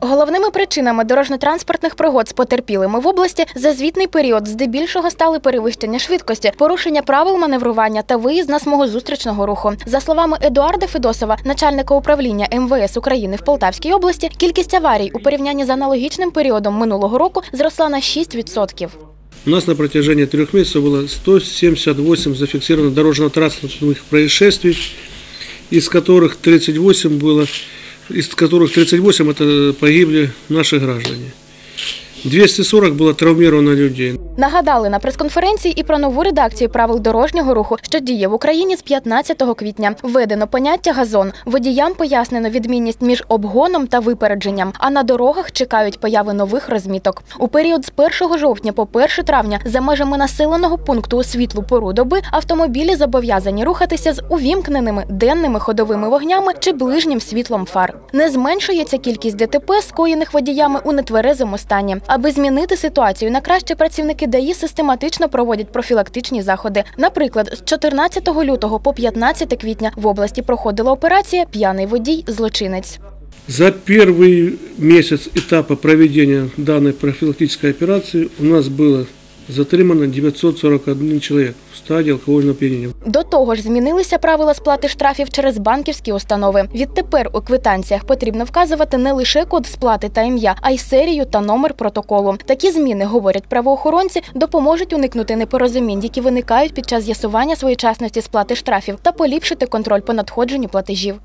Головними причинами дорожньо-транспортних пригод з потерпілими в області за звітний період здебільшого стали перевищення швидкості, порушення правил маневрування та виїзд на смугу зустрічного руху. За словами Едуарда Федосова, начальника управління МВС України в Полтавській області, кількість аварій у порівнянні з аналогічним періодом минулого року зросла на 6%. У нас на протяжении трех месяцев было 178 зафиксировано дорожно-транспортных происшествий, из которых 38 было, из которых 38 это погибли наши граждане. 240 было травмировано людей. Нагадали на прес-конференції і про нову редакцію правил дорожнього руху, що діє в Україні з 15 квітня. Введено поняття газон. Водіям пояснено відмінність між обгоном та випередженням. А на дорогах чекають появи нових розміток. У період з 1 жовтня по 1 травня за межами населеного пункту у світлу пору доби автомобілі зобов'язані рухатися з увімкненими денними ходовими вогнями чи ближнім світлом фар. Не зменшується кількість ДТП, скоєних водіями у нетверезому стані. Аби змінити ситуацію на краще, працівники ДАІ систематично проводять профілактичні заходи. Наприклад, з 14 лютого по 15 квітня в області проходила операція П'яний водій злочинець. За первый месяц этапа проведения данной профилактической операции у нас было затримано 941 человек в стадии алкогольного опьянения. До того ж, змінилися правила сплати штрафів через банківські установи. Відтепер у квитанціях потрібно вказувати не лише код сплати та ім'я, а й серію та номер протоколу. Такі зміни, говорять правоохоронці, допоможуть уникнути непорозумінь, які виникають під час з'ясування своєчасності сплати штрафів та поліпшити контроль по надходженню платежів.